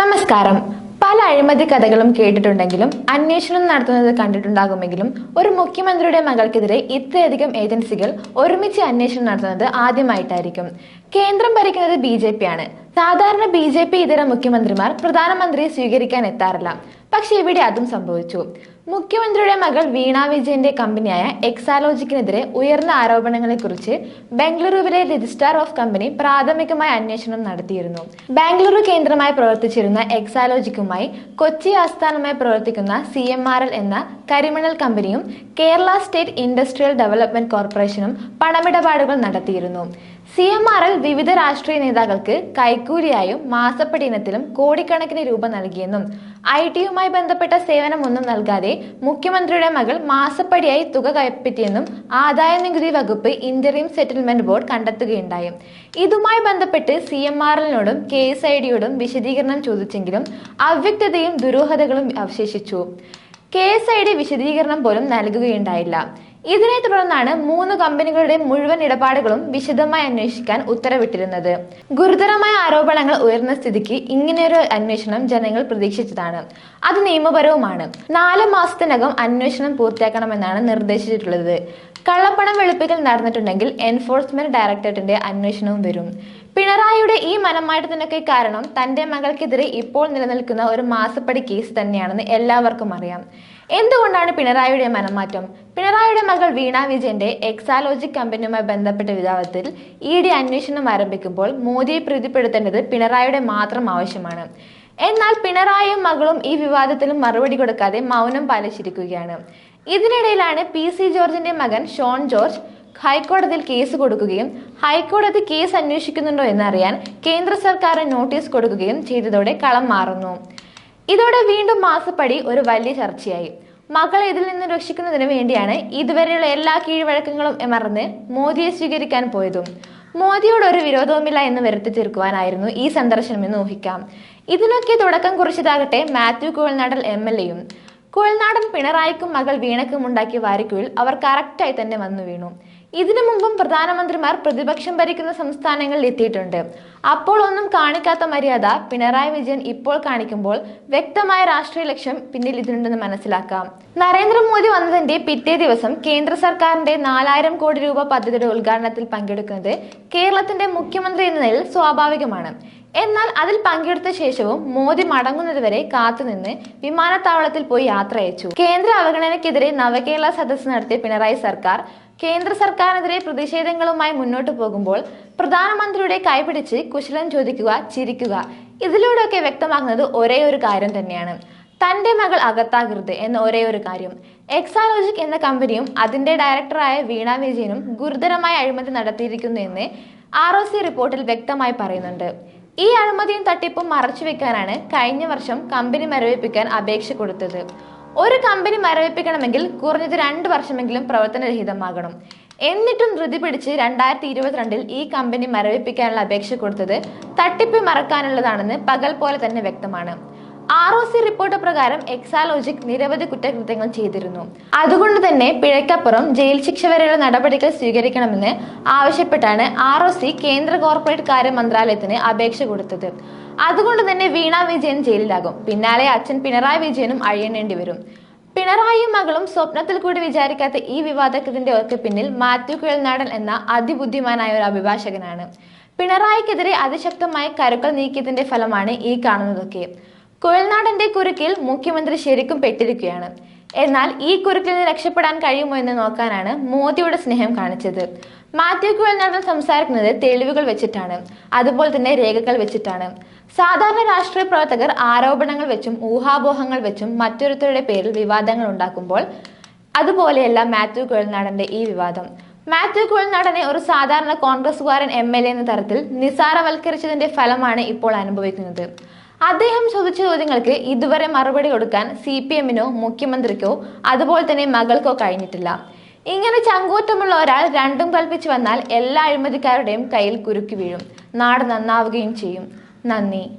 നമസ്കാരം. പല അഴിമതി കഥകളും കേട്ടിട്ടുണ്ടെങ്കിലും അന്വേഷണം നടത്തുന്നത് കണ്ടിട്ടുണ്ടാകുമെങ്കിലും ഒരു മുഖ്യമന്ത്രിയുടെ മകൾക്കെതിരെ ഇത്രയധികം ഏജൻസികൾ ഒരുമിച്ച് അന്വേഷണം നടത്തുന്നത് ആദ്യമായിട്ടായിരിക്കും. കേന്ദ്രം ഭരിക്കുന്നത് ബി ജെ പി ആണ്. സാധാരണ ബി ജെ പി ഇതര മുഖ്യമന്ത്രിമാർ പ്രധാനമന്ത്രിയെ സ്വീകരിക്കാൻ എത്താറില്ല. പക്ഷെ ഇവിടെ അതും സംഭവിച്ചു. മുഖ്യമന്ത്രിയുടെ മകൾ വീണ വിജയന്റെ കമ്പനിയായ എക്സാലോജിക്കിനെതിരെ ഉയർന്ന ആരോപണങ്ങളെക്കുറിച്ച് ബംഗളൂരുവിലെ രജിസ്ട്രാർ ഓഫ് കമ്പനി പ്രാഥമികമായ അന്വേഷണം നടത്തിയിരുന്നു. ബാംഗ്ലൂരു കേന്ദ്രമായി പ്രവർത്തിച്ചിരുന്ന എക്സാലോജിക്കുമായി കൊച്ചി ആസ്ഥാനമായി പ്രവർത്തിക്കുന്ന സി എന്ന കരിമണൽ കമ്പനിയും കേരള സ്റ്റേറ്റ് ഇൻഡസ്ട്രിയൽ ഡെവലപ്മെന്റ് കോർപ്പറേഷനും പണമിടപാടുകൾ നടത്തിയിരുന്നു. സി എം ആർ എൽ വിവിധ രാഷ്ട്രീയ നേതാക്കൾക്ക് കൈക്കൂലിയായും മാസപ്പടി ഇനത്തിലും കോടിക്കണക്കിന് രൂപ നൽകിയെന്നും ഐ ടിയുമായി ബന്ധപ്പെട്ട സേവനമൊന്നും നൽകാതെ മുഖ്യമന്ത്രിയുടെ മകൾ മാസപ്പടിയായി തുക കൈപ്പറ്റിയെന്നും ആദായ നികുതി വകുപ്പ് ഇന്റർവ്യൂ സെറ്റിൽമെന്റ് ബോർഡ് കണ്ടെത്തുകയുണ്ടായി. ഇതുമായി ബന്ധപ്പെട്ട് സി എം ആർ എല്ലിനോടും കെ എസ് ഐ ഡിയോടും വിശദീകരണം ചോദിച്ചെങ്കിലും അവ്യക്തതയും ദുരൂഹതകളും അവശേഷിച്ചു. കെ എസ് ഐ ഡി വിശദീകരണം പോലും നൽകുകയുണ്ടായില്ല. ഇതിനെ തുടർന്നാണ് മൂന്ന് കമ്പനികളുടെ മുഴുവൻ ഇടപാടുകളും വിശദമായി അന്വേഷിക്കാൻ ഉത്തരവിട്ടിരുന്നത്. ഗുരുതരമായ ആരോപണങ്ങൾ ഉയർന്ന സ്ഥിതിക്ക് ഇങ്ങനെയൊരു അന്വേഷണം ജനങ്ങൾ പ്രതീക്ഷിച്ചതാണ്. അത് നിയമപരവുമാണ്. നാല് മാസത്തിനകം അന്വേഷണം പൂർത്തിയാക്കണമെന്നാണ് നിർദ്ദേശിച്ചിട്ടുള്ളത്. കള്ളപ്പണം വെളുപ്പിക്കൽ നടന്നിട്ടുണ്ടെങ്കിൽ എൻഫോഴ്സ്മെന്റ് ഡയറക്ടറേറ്റിന്റെ അന്വേഷണവും വരും. പിണറായിയുടെ ഈ മനമാറ്റത്തിനൊക്കെ കാരണം തന്റെ മകൾക്കെതിരെ ഇപ്പോൾ നിലനിൽക്കുന്ന ഒരു മാസപ്പടി കേസ് തന്നെയാണെന്ന് എല്ലാവർക്കും അറിയാം. എന്തുകൊണ്ടാണ് പിണറായിയുടെ മനംമാറ്റം? പിണറായിയുടെ മകൾ വീണ വിജയന്റെ എക്സാലോജിക് കമ്പനിയുമായി ബന്ധപ്പെട്ട വിവാദത്തിൽ ഇ ഡി അന്വേഷണം ആരംഭിക്കുമ്പോൾ മോദിയെ പ്രീതിപ്പെടുത്തേണ്ടത് പിണറായിയുടെ മാത്രം ആവശ്യമാണ്. എന്നാൽ പിണറായിയും മകളും ഈ വിവാദത്തിലും മറുപടി കൊടുക്കാതെ മൗനം പാലിച്ചിരിക്കുകയാണ്. ഇതിനിടയിലാണ് പി സി ജോർജിന്റെ മകൻ ഷോൺ ജോർജ് ഹൈക്കോടതിയിൽ കേസ് കൊടുക്കുകയും ഹൈക്കോടതി കേസ് അന്വേഷിക്കുന്നുണ്ടോ എന്നറിയാൻ കേന്ദ്ര സർക്കാർ നോട്ടീസ് കൊടുക്കുകയും ചെയ്തതോടെ കളം മാറുന്നു. ഇതോടെ വീണ്ടും മാസപ്പടി ഒരു വലിയ ചർച്ചയായി. മകളെ ഇതിൽ നിന്ന് രക്ഷിക്കുന്നതിന് വേണ്ടിയാണ് ഇതുവരെയുള്ള എല്ലാ കീഴ്വഴക്കങ്ങളും മറന്ന് മോദിയെ സ്വീകരിക്കാൻ പോയതും. മോദിയോട് ഒരു വിരോധവുമില്ല എന്ന് വരുത്തി തീർക്കുവാനായിരുന്നു ഈ സന്ദർശനം എന്ന് ഊഹിക്കാം. ഇതിനൊക്കെ തുടക്കം കുറിച്ചതാകട്ടെ മാത്യു കുഴൽനാടൻ എം എൽ എയും. കുഴൽനാടൻ പിണറായിക്കും മകൾ വീണക്കും ഉണ്ടാക്കിയ വാരിക്കുഴിൽ അവർ കറക്റ്റായി തന്നെ വന്നു വീണു. ഇതിനു മുമ്പും പ്രധാനമന്ത്രിമാർ പ്രതിപക്ഷം ഭരിക്കുന്ന സംസ്ഥാനങ്ങളിൽ എത്തിയിട്ടുണ്ട്. അപ്പോൾ ഒന്നും കാണിക്കാത്ത മര്യാദ പിണറായി വിജയൻ ഇപ്പോൾ കാണിക്കുമ്പോൾ വ്യക്തമായ രാഷ്ട്രീയ ലക്ഷ്യം പിന്നിൽ ഇതിനുണ്ടെന്ന് മനസ്സിലാക്കാം. നരേന്ദ്രമോദി വന്നതിന്റെ പിറ്റേ ദിവസം കേന്ദ്ര സർക്കാരിന്റെ നാലായിരം കോടി രൂപ പദ്ധതിയുടെ ഉദ്ഘാടനത്തിൽ പങ്കെടുക്കുന്നത് കേരളത്തിന്റെ മുഖ്യമന്ത്രി എന്ന നിലയിൽ സ്വാഭാവികമാണ്. എന്നാൽ അതിൽ പങ്കെടുത്ത ശേഷവും മോദി മടങ്ങുന്നതുവരെ കാത്തുനിന്ന് വിമാനത്താവളത്തിൽ പോയി യാത്ര അയച്ചു. കേന്ദ്ര അവഗണനയ്ക്കെതിരെ നവകേരള സദസ്സ് നടത്തിയ പിണറായി സർക്കാർ കേന്ദ്ര സർക്കാരിനെതിരെ പ്രതിഷേധങ്ങളുമായി മുന്നോട്ട് പോകുമ്പോൾ പ്രധാനമന്ത്രിയുടെ കൈപിടിച്ച് കുശലം ചോദിക്കുക ചിരിക്കുക. ഇതിലൂടെയൊക്കെ വ്യക്തമാകുന്നത് ഒരേ ഒരു കാര്യം തന്നെയാണ്. തന്റെ മകൾ അകത്താകരുത് എന്ന ഒരേ ഒരു കാര്യം. എക്സാലോജിക് എന്ന കമ്പനിയും അതിന്റെ ഡയറക്ടറായ വീണ വിജയനും ഗുരുതരമായ അഴിമതി നടത്തിയിരിക്കുന്നു എന്ന് ആർ ഒ സി റിപ്പോർട്ടിൽ വ്യക്തമായി പറയുന്നുണ്ട്. ഈ അഴിമതിയും തട്ടിപ്പും മറച്ചു വെക്കാനാണ് കഴിഞ്ഞ വർഷം കമ്പനി മരവിപ്പിക്കാൻ അപേക്ഷ കൊടുത്തത്. ഒരു കമ്പനി മരവിപ്പിക്കണമെങ്കിൽ കുറഞ്ഞത് രണ്ട് വർഷമെങ്കിലും പ്രവർത്തനരഹിതമാകണം. എന്നിട്ടും ധൃതി പിടിച്ച് രണ്ടായിരത്തി ഇരുപത്തിരണ്ടിൽ ഈ കമ്പനി മരവിപ്പിക്കാനുള്ള അപേക്ഷ കൊടുത്തത് തട്ടിപ്പ് മറക്കാനുള്ളതാണെന്ന് പകൽ പോലെ തന്നെ വ്യക്തമാണ്. ആർ ഒ സി റിപ്പോർട്ട് പ്രകാരം എക്സാലോജിക് നിരവധി കുറ്റകൃത്യങ്ങൾ ചെയ്തിരുന്നു. അതുകൊണ്ട് തന്നെ പിഴയ്ക്കപ്പുറം ജയിൽ ശിക്ഷ വരെയുള്ള നടപടികൾ സ്വീകരിക്കണമെന്ന് ആവശ്യപ്പെട്ടാണ് ആർ കേന്ദ്ര കോർപ്പറേറ്റ് കാര്യ മന്ത്രാലയത്തിന് അപേക്ഷ കൊടുത്തത്. അതുകൊണ്ട് തന്നെ വീണ വിജയൻ ജയിലിലാകും. പിന്നാലെ അച്ഛൻ പിണറായി വിജയനും അഴിയണേണ്ടി വരും. പിണറായിയും മകളും സ്വപ്നത്തിൽ കൂടി വിചാരിക്കാത്ത ഈ വിവാദത്തിന്റെ ഒക്കെ പിന്നിൽ മാത്യു കുഴൽനാടൻ എന്ന അതിബുദ്ധിമാനായ ഒരു അഭിഭാഷകനാണ്. പിണറായിക്കെതിരെ അതിശക്തമായ കരുക്കൾ നീക്കിയതിന്റെ ഫലമാണ് ഈ കാണുന്നതൊക്കെ. കുഴൽനാടന്റെ കുരുക്കിൽ മുഖ്യമന്ത്രി ശരിക്കും പെട്ടിരിക്കുകയാണ്. എന്നാൽ ഈ കുരുക്കിൽ നിന്ന് രക്ഷപ്പെടാൻ കഴിയുമോ എന്ന് നോക്കാനാണ് മോദിയുടെ സ്നേഹം കാണിച്ചത്. മാത്യു കുഴൽനാടൻ സംസാരിക്കുന്നത് തെളിവുകൾ വെച്ചിട്ടാണ്. അതുപോലെ തന്നെ രേഖകൾ വെച്ചിട്ടാണ്. സാധാരണ രാഷ്ട്രീയ പ്രവർത്തകർ ആരോപണങ്ങൾ വെച്ചും ഊഹാപോഹങ്ങൾ വെച്ചും മറ്റൊരുത്തരുടെ പേരിൽ വിവാദങ്ങൾ ഉണ്ടാക്കുമ്പോൾ അതുപോലെയല്ല മാത്യു കുഴൽനാടന്റെ ഈ വിവാദം. മാത്യു കുഴൽനാടനെ ഒരു സാധാരണ കോൺഗ്രസുകാരൻ എം എൽ എ എന്ന തരത്തിൽ നിസാരവൽക്കരിച്ചതിന്റെ ഫലമാണ് ഇപ്പോൾ അനുഭവിക്കുന്നത്. അദ്ദേഹം ചോദിച്ച ചോദ്യങ്ങൾക്ക് ഇതുവരെ മറുപടി കൊടുക്കാൻ സി പി എമ്മിനോ മുഖ്യമന്ത്രിക്കോ അതുപോലെ തന്നെ മകൾക്കോ കഴിഞ്ഞിട്ടില്ല. ഇങ്ങനെ ചങ്കൂറ്റമുള്ള ഒരാൾ രണ്ടും കൽപ്പിച്ചു വന്നാൽ എല്ലാ അഴിമതിക്കാരുടെയും കയ്യിൽ കുരുക്കി വീഴും. നാട് നന്നാവുകയും ചെയ്യും. നന്ദി.